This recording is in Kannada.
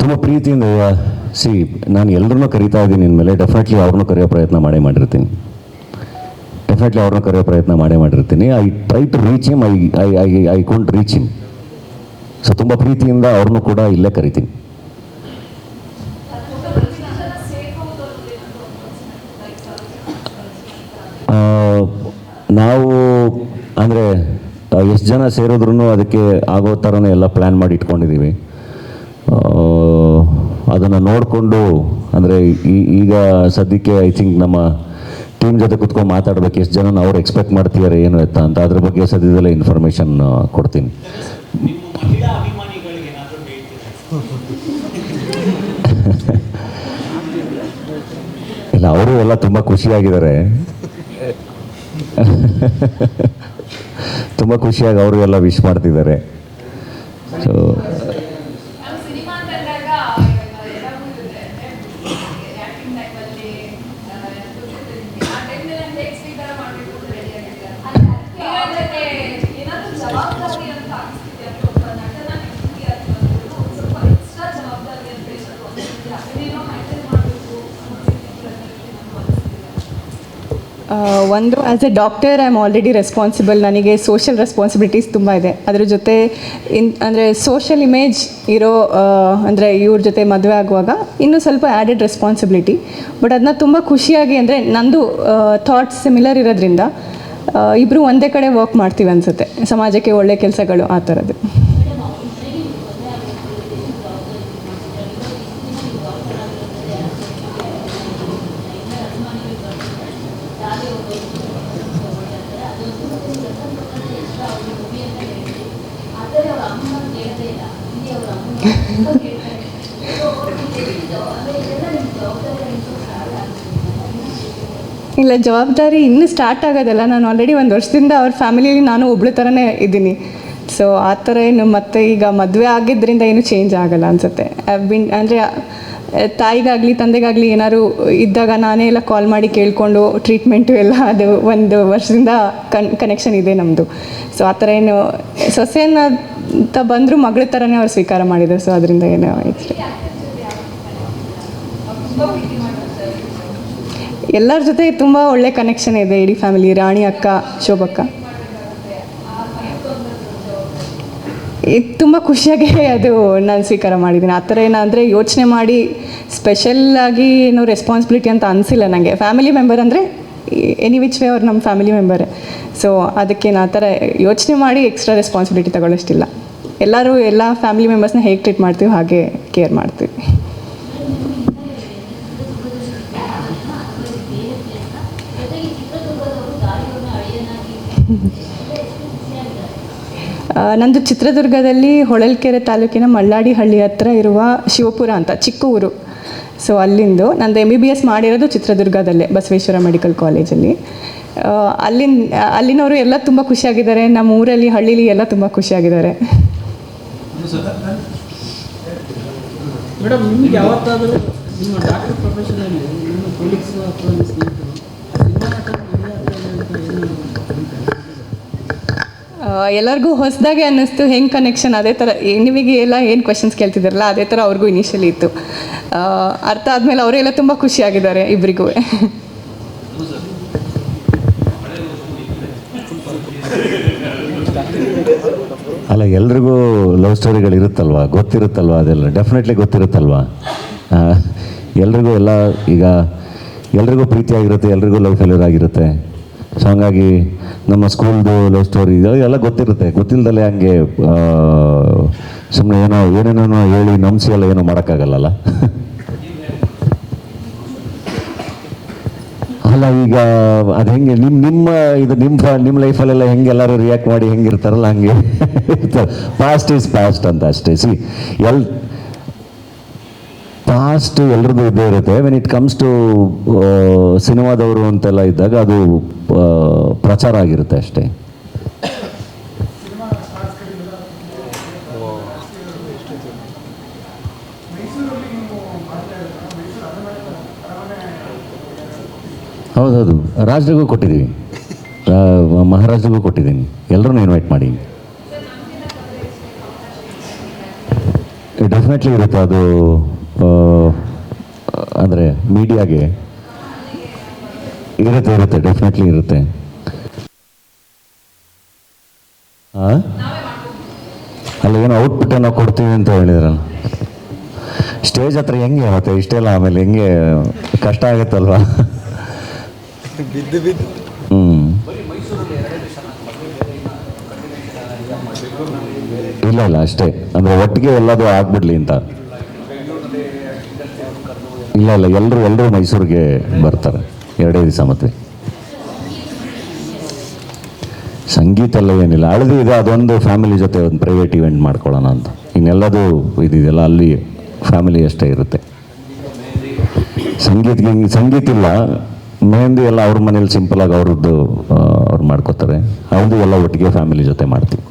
ತುಂಬ ಪ್ರೀತಿಯಿಂದ ಸಿ ನಾನು ಎಲ್ಲರನ್ನೂ ಕರಿತಾ ಇದ್ದೀನಿ ಇನ್ಮೇಲೆ ಡೆಫಿನೆಟ್ಲಿ ಅವ್ರನ್ನೂ ಕರೆಯೋ ಪ್ರಯತ್ನ ಮಾಡೇ ಮಾಡಿರ್ತೀನಿ. ಡೆಫಿನೆಟ್ಲಿ ಅವ್ರನ್ನ ಕರೆಯೋ ಪ್ರಯತ್ನ ಮಾಡೇ ಮಾಡಿರ್ತೀನಿ. I try to reach him I I I I can't reach him so ತುಂಬ ಪ್ರೀತಿಯಿಂದ ಅವ್ರನ್ನೂ ಕೂಡ ಇಲ್ಲೇ ಕರಿತೀನಿ. ನಾವು ಅಂದರೆ ಎಷ್ಟು ಜನ ಸೇರಿದ್ರು ಅದಕ್ಕೆ ಆಗೋ ಥರನೇ ಎಲ್ಲ ಪ್ಲ್ಯಾನ್ ಮಾಡಿ ಇಟ್ಕೊಂಡಿದ್ದೀವಿ ಅದನ್ನು ನೋಡಿಕೊಂಡು, ಅಂದರೆ ಈಗ ಸದ್ಯಕ್ಕೆ ಐ ಥಿಂಕ್ ನಮ್ಮ ಟೀಮ್ ಜೊತೆ ಕುತ್ಕೊಂಡು ಮಾತಾಡ್ಬೇಕು, ಎಷ್ಟು ಜನ ಅವ್ರು ಎಕ್ಸ್ಪೆಕ್ಟ್ ಮಾಡ್ತಿದ್ದಾರೆ ಏನು ಎತ್ತ ಅಂತ, ಅದ್ರ ಬಗ್ಗೆ ಸದ್ಯದಲ್ಲೇ ಇನ್ಫಾರ್ಮೇಷನ್ ಕೊಡ್ತೀನಿ. ಇಲ್ಲ, ಅವರು ಎಲ್ಲ ತುಂಬ ಖುಷಿಯಾಗಿದ್ದಾರೆ. ತುಂಬ ಖುಷಿಯಾಗಿ ಅವರು ಎಲ್ಲ ವಿಶ್ ಮಾಡ್ತಿದ್ದಾರೆ ಸೊ ನಾವು ಸಿನಿಮಾ ಅಂತ ಅಂದಾಗ ಎಲ್ಲರಿಗೂ ಇರುತ್ತೆ ಆ್ಯಕ್ಟಿಂಗ್ ಟೈಮಲ್ಲಿ ಆ ಟೈಮ್ನಲ್ಲಿ ನಾನು ಹೇಗೆ ಸ್ವೀಕಾರ ಮಾಡಬೇಕು ಅಂತ ರೆಡಿ ಆಗಿದ್ದೆ ಏನಾದರೂ ಜವಾಬ್ದಾರಿ ಅಂತ ಅನಿಸ್ತಿದೆ ಅಥವಾ ಒಬ್ಬ ನಟನ ಹೆಂಡತಿ ಅಥವಾ ಒಂದು ಸ್ವಲ್ಪ ಎಕ್ಸ್ಟ್ರಾ ಜವಾಬ್ದಾರಿ ಅಂತ ಏನಾದರೂ ಅನಿಸ್ತಿದೆ ಅದನ್ನೇನೋ ಹ್ಯಾಂಡಲ್ ಮಾಡಬೇಕು ಅನ್ನೋದಕ್ಕೆ ನನಗೂ ಅನಿಸ್ತಿದೆ ಆ, ಒಂದು as a doctor I am already responsible ನನಗೆ ಸೋಷಿಯಲ್ ರೆಸ್ಪಾನ್ಸಿಬಿಲಿಟೀಸ್ ತುಂಬ ಇದೆ. ಅದ್ರ ಜೊತೆ ಇನ್, ಅಂದರೆ ಸೋಷಿಯಲ್ ಇಮೇಜ್ ಇರೋ ಅಂದರೆ ಇವ್ರ ಜೊತೆ ಮದುವೆ ಆಗುವಾಗ ಇನ್ನೂ ಸ್ವಲ್ಪ ಆ್ಯಡೆಡ್ ರೆಸ್ಪಾನ್ಸಿಬಿಲಿಟಿ ಬಟ್ ಅದನ್ನ ತುಂಬ ಖುಷಿಯಾಗಿ, ಅಂದರೆ ನಂದು ಥಾಟ್ಸ್ ಸಿಮಿಲರ್ ಇರೋದ್ರಿಂದ ಇಬ್ಬರು ಒಂದೇ ಕಡೆ ವರ್ಕ್ ಮಾಡ್ತೀವಿ ಅನಿಸುತ್ತೆ. ಸಮಾಜಕ್ಕೆ ಒಳ್ಳೆ ಕೆಲಸಗಳು ಆ ಥರದ್ದು ಇಲ್ಲ, ಜವಾಬ್ದಾರಿ ಇನ್ನೂ ಸ್ಟಾರ್ಟ್ ಆಗೋದಲ್ಲ. ನಾನು ಆಲ್ರೆಡಿ ಒಂದು ವರ್ಷದಿಂದ ಅವ್ರ ಫ್ಯಾಮಿಲಿಯಲ್ಲಿ ನಾನು ಒಬ್ಳು ಥರನೇ ಇದ್ದೀನಿ. ಸೊ ಆ ಥರ ಏನು ಮತ್ತೆ ಈಗ ಮದುವೆ ಆಗಿದ್ದರಿಂದ ಏನು ಚೇಂಜ್ ಆಗಲ್ಲ ಅನಿಸುತ್ತೆ. ಬಿನ್ ಅಂದರೆ, ತಾಯಿಗಾಗಲಿ, ತಂದೆಗಾಗಲಿ ಏನಾದ್ರು ಇದ್ದಾಗ ನಾನೇ ಎಲ್ಲ ಕಾಲ್ ಮಾಡಿ ಕೇಳಿಕೊಂಡು ಟ್ರೀಟ್ಮೆಂಟು ಎಲ್ಲ ಅದು ಒಂದು ವರ್ಷದಿಂದ ಕನ್ ಕನೆಕ್ಷನ್ ಇದೆ ನಮ್ಮದು ಸೊ ಆ ಥರ ಏನು ಸೊಸೆನ ಅಂತ ಬಂದರೂ ಮಗಳ ಥರನೇ ಅವ್ರು ಸ್ವೀಕಾರ ಮಾಡಿದರು. ಸೊ ಅದರಿಂದ ಏನು ಇತ್ತು ಎಲ್ಲರ ಜೊತೆ ತುಂಬ ಒಳ್ಳೆ ಕನೆಕ್ಷನ್ ಇದೆ ಇಡೀ ಫ್ಯಾಮಿಲಿ ರಾಣಿ ಅಕ್ಕ, ಶೋಭಕ್ಕ. ತುಂಬ ಖುಷಿಯಾಗಿ ಅದು ನಾನು ಸ್ವೀಕಾರ ಮಾಡಿದ್ದೀನಿ. ಆ ಥರ ಏನಂದರೆ ಯೋಚನೆ ಮಾಡಿ ಸ್ಪೆಷಲ್ಲಾಗಿ ಏನು ರೆಸ್ಪಾನ್ಸಿಬಿಲಿಟಿ ಅಂತ ಅನಿಸಿಲ್ಲ ನನಗೆ ಫ್ಯಾಮಿಲಿ ಮೆಂಬರ್ ಅಂದರೆ ಎನಿ ವಿಚ್ ವೇ ಅವ್ರು ನಮ್ಮ ಫ್ಯಾಮಿಲಿ ಮೆಂಬರೇ ಸೊ ಅದಕ್ಕೇನು ಆ ಥರ ಯೋಚನೆ ಮಾಡಿ ಎಕ್ಸ್ಟ್ರಾ ರೆಸ್ಪಾನ್ಸಿಬಿಲಿಟಿ ತಗೊಳ್ಳೋಷ್ಟಿಲ್ಲ ಎಲ್ಲರೂ ಎಲ್ಲ ಫ್ಯಾಮಿಲಿ ಮೆಂಬರ್ಸ್ನ ಹೇಗೆ ಟ್ರೀಟ್ ಮಾಡ್ತೀವಿ ಹಾಗೆ ಕೇರ್ ಮಾಡ್ತೀವಿ. ನಂದು ಚಿತ್ರದುರ್ಗದಲ್ಲಿ ಹೊಳಲ್ಕೆರೆ ತಾಲೂಕಿನ ಮಳ್ಳಾಡಿ ಹಳ್ಳಿ ಹತ್ರ ಇರುವ ಶಿವಪುರ ಅಂತ ಚಿಕ್ಕ ಊರು ಸೊ ಅಲ್ಲಿಂದು ನಂದು ಎಂ ಬಿ ಬಿ ಎಸ್ ಮಾಡಿರೋದು ಚಿತ್ರದುರ್ಗದಲ್ಲೇ, ಬಸವೇಶ್ವರ ಮೆಡಿಕಲ್ ಕಾಲೇಜಲ್ಲಿ. ಅಲ್ಲಿನ, ಅಲ್ಲಿನವರು ಎಲ್ಲ ತುಂಬ ಖುಷಿಯಾಗಿದ್ದಾರೆ ನಮ್ಮ ಊರಲ್ಲಿ ಹಳ್ಳಿಲಿ ಎಲ್ಲ ತುಂಬ ಖುಷಿಯಾಗಿದ್ದಾರೆ. ಎಲ್ಲರಿಗೂ ಹೊಸದಾಗೆ ಅನ್ನಿಸ್ತು, ಹೆಂಗೆ ಕನೆಕ್ಷನ್ ಅದೇ ಥರ ನಿಮಗೆ ಎಲ್ಲ ಏನು ಕ್ವೆಶನ್ಸ್ ಕೇಳ್ತಿದ್ದಾರಲ್ಲ, ಅದೇ ಥರ ಅವ್ರಿಗೂ ಇನಿಷಿಯಲಿ ಇತ್ತು. ಅರ್ಥ ಆದಮೇಲೆ ಅವರೆಲ್ಲ ತುಂಬ ಖುಷಿಯಾಗಿದ್ದಾರೆ ಇಬ್ಬರಿಗೂ ಅಲ್ಲ, ಎಲ್ರಿಗೂ ಲವ್ ಸ್ಟೋರಿಗಳು ಇರುತ್ತಲ್ವಾ? ಗೊತ್ತಿರುತ್ತಲ್ವಾ ಅದೆಲ್ಲ? ಡೆಫಿನೆಟ್ಲಿ ಗೊತ್ತಿರುತ್ತಲ್ವಾ? ಎಲ್ರಿಗೂ ಎಲ್ಲ ಈಗ, ಎಲ್ರಿಗೂ ಪ್ರೀತಿಯಾಗಿರುತ್ತೆ, ಎಲ್ರಿಗೂ ಲವ್ ಫೇಲ್ಯೂರ್ ಆಗಿರುತ್ತೆ. ಸೊ ಹಂಗಾಗಿ ನಮ್ಮ ಸ್ಕೂಲ್ದು ಲವ್ ಸ್ಟೋರಿ ಎಲ್ಲ ಗೊತ್ತಿರುತ್ತೆ. ಗೊತ್ತಿಲ್ಲದಲ್ಲೇ ಹಂಗೆ ಸುಮ್ಮನೆ ಏನೋ ಏನೇನೋ ಹೇಳಿ ನಂಬಿಸಿ ಎಲ್ಲ ಏನೋ ಮಾಡೋಕ್ಕಾಗಲ್ಲಲ್ಲ? ಅಲ್ಲ, ಈಗ ಅದು ಹೆಂಗೆ ನಿಮ್ಮ ನಿಮ್ಮ ಇದು ನಿಮ್ಮ ನಿಮ್ಮ ಲೈಫಲ್ಲೆಲ್ಲ ಹೆಂಗೆ ಎಲ್ಲರೂ ರಿಯಾಕ್ಟ್ ಮಾಡಿ ಹಂಗೆ? ಇರ್ತಾರೆ ಪಾಸ್ಟ್ ಈಸ್ ಪಾಸ್ಟ್ ಅಂತ ಅಷ್ಟೇ. ಸಿ ಎಲ್ ಪಾಸ್ಟ್ ಎಲ್ರದ್ದು ಇದ್ದೇ ಇರುತ್ತೆ. ವೆನ್ ಇಟ್ ಕಮ್ಸ್ ಟು ಸಿನಿಮಾದವರು ಅಂತೆಲ್ಲ ಇದ್ದಾಗ ಅದು ಪ್ರಚಾರ ಆಗಿರುತ್ತೆ ಅಷ್ಟೇ. ಹೌದೌದು, ರಾಜ್ರಿಗೂ ಕೊಟ್ಟಿದ್ದೀವಿ. ಮಹಾರಾಜರಿಗೂ ಕೊಟ್ಟಿದ್ದೀನಿ. ಎಲ್ಲರೂ ಇನ್ವೈಟ್ ಮಾಡಿ. ಡೆಫಿನೆಟ್ಲಿ ಇರುತ್ತೆ ಅದು ಅಂದರೆ ಮೀಡಿಯಾಗೆ ಇರುತ್ತೆ ಇರುತ್ತೆ ಡೆಫಿನೆಟ್ಲಿ ಇರುತ್ತೆ. ಅಲ್ಲಿ ಅಲ್ಲ ಏನೋ ಔಟ್ಪುಟ್ ಏನೋ ಕೊಡ್ತೀವಿ ಅಂತ ಹೇಳಿದ್ರಲ್ಲ. ಸ್ಟೇಜ್ ಹತ್ರ ಹೆಂಗೆ ಮತ್ತೆ ಇಷ್ಟೆಲ್ಲ ಆಮೇಲೆ ಹೆಂಗೆ ಕಷ್ಟ ಆಗುತ್ತಲ್ವಾ? ಹ್ಞೂ ಇಲ್ಲ ಇಲ್ಲ ಅಷ್ಟೇ. ಅಂದರೆ ಒಟ್ಟಿಗೆ ಎಲ್ಲದು ಆಗ್ಬಿಡ್ಲಿ ಅಂತ. ಇಲ್ಲ ಇಲ್ಲ ಎಲ್ಲರೂ ಎಲ್ಲರೂ ಮೈಸೂರಿಗೆ ಬರ್ತಾರೆ. ಎರಡೇ ದಿವಸ ಮತ್ತೆ. ಸಂಗೀತ ಎಲ್ಲ ಏನಿಲ್ಲ. ಹಳದಿ ಇದೆ, ಅದೊಂದು ಫ್ಯಾಮಿಲಿ ಜೊತೆ ಒಂದು ಪ್ರೈವೇಟ್ ಇವೆಂಟ್ ಮಾಡ್ಕೊಳ್ಳೋಣ ಅಂತ. ಇನ್ನೆಲ್ಲದು ಇದಿದೆಯಲ್ಲ ಅಲ್ಲಿ ಫ್ಯಾಮಿಲಿ ಅಷ್ಟೇ ಇರುತ್ತೆ. ಸಂಗೀತ ಸಂಗೀತ ಇಲ್ಲ. ಮೆಹಂದಿ ಎಲ್ಲ ಅವ್ರ ಮನೇಲಿ ಸಿಂಪಲಾಗಿ ಅವ್ರದ್ದು ಅವ್ರು ಮಾಡ್ಕೋತಾರೆ. ಅವ್ರದ್ದು ಎಲ್ಲ ಒಟ್ಟಿಗೆ ಫ್ಯಾಮಿಲಿ ಜೊತೆ ಮಾಡ್ತೀವಿ.